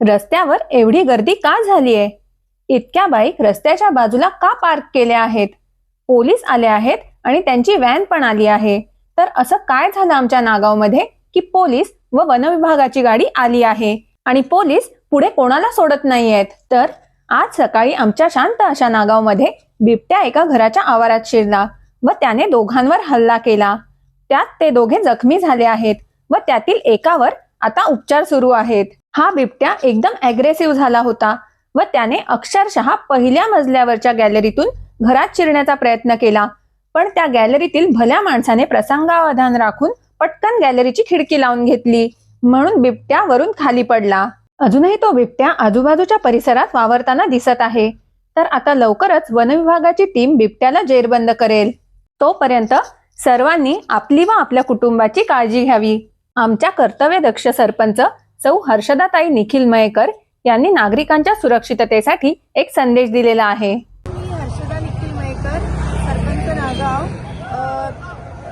रस्त्यावर एवढी गर्दी का झालीये? इतक्या बाईक रस्त्याच्या बाजूला का पार्क केल्या आहेत? पोलीस आले आहेत आणि त्यांची व्हॅन पण आली आहे. तर असं काय झालं आमच्या नागावमध्ये की पोलीस व वनविभागाची गाडी आली आहे आणि पोलीस पुढे कोणाला सोडत नाहीयेत? तर आज सकाळी आमच्या शांत अशा नागावमध्ये बिबट्या एका घराच्या आवारात शिरला व त्याने दोघांवर हल्ला केला. त्यात ते दोघे जखमी झाले आहेत व त्यातील एकावर आता उपचार सुरू आहेत. हा बिबट्या एकदम अग्रेसिव्ह झाला होता व त्याने अक्षरशः पहिल्या मजल्यावरच्या गॅलरीतून घरात शिरण्याचा प्रयत्न केला. पण त्या गॅलरीतील भल्या माणसाने प्रसंगावधान राखून पटकन गॅलरीची खिडकी लावून घेतली. म्हणून बिबट्या वरून खाली पडला. अजूनही तो बिबट्या आजूबाजूच्या परिसरात वावरताना दिसत आहे. तर आता लवकरच वनविभागाची टीम बिबट्याला जेरबंद करेल. तोपर्यंत सर्वांनी आपली व आपल्या कुटुंबाची काळजी घ्यावी. आमच्या कर्तव्यदक्ष सरपंच सौ हर्षदाताई निखिल मयेकर यांनी नागरिकांच्या सुरक्षिततेसाठी एक संदेश दिलेला आहे. मी हर्षदा निखिल मयेकर सरपंच नागाव.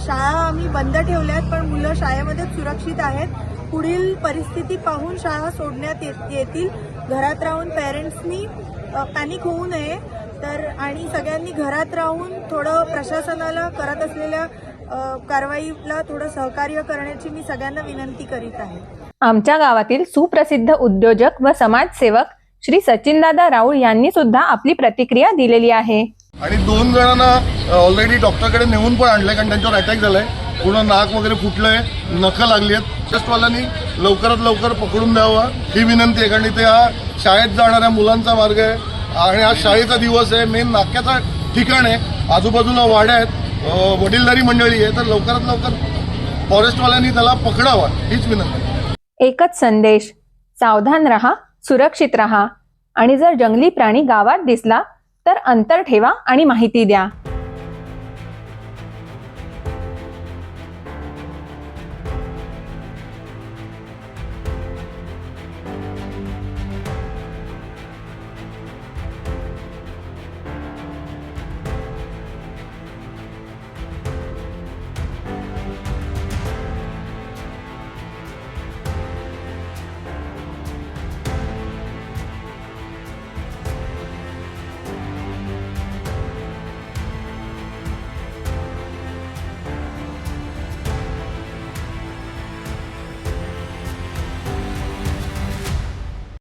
शाळा आम्ही बंद ठेवल्यात पण मुलं शाळेमध्ये सुरक्षित आहेत. पुढील परिस्थिती पाहून शाळा सोडण्यात येतील. घरात राहून पेरेंट्सनी पॅनिक होऊ नये. तर आणि सगळ्यांनी घरात राहून थोडं प्रशासनाला करत असलेल्या कारवाईला थोडं सहकार्य करण्याची मी सगळ्यांना विनंती करीत आहे. आमच्या गावातील सुप्रसिद्ध उद्योजक व समाजसेवक श्री सचिनदादा राऊळ यांनी सुद्धा आपली प्रतिक्रिया दिलेली आहे. आणि दोन जणांना ऑलरेडी डॉक्टरकडे नेऊन पण आणलंय कारण त्यांच्यावर अटॅक झालाय. पूर्ण नाक वगैरे फुटलंय नखं लागली आहेत. ट्रस्टवाल्यांनी लवकरात लवकर पकडून द्यावं. ही विनंती आहे कारण इथे हा शाळेत जाणाऱ्या मुलांचा मार्ग आहे. आणि हा शाळेचा दिवस आहे. मेन नाक्याचा ठिकाण आहे. आजूबाजूला वाड्या आहेत. वडीलधारी मंडळी आहे. तर लवकरात लवकर फॉरेस्टवाल्यांनी त्याला पकडावं. हीच विनंती एकच संदेश. सावधान रहा सुरक्षित रहा. आणि जर जंगली प्राणी गावात दिसला तर अंतर ठेवा आणि माहिती द्या.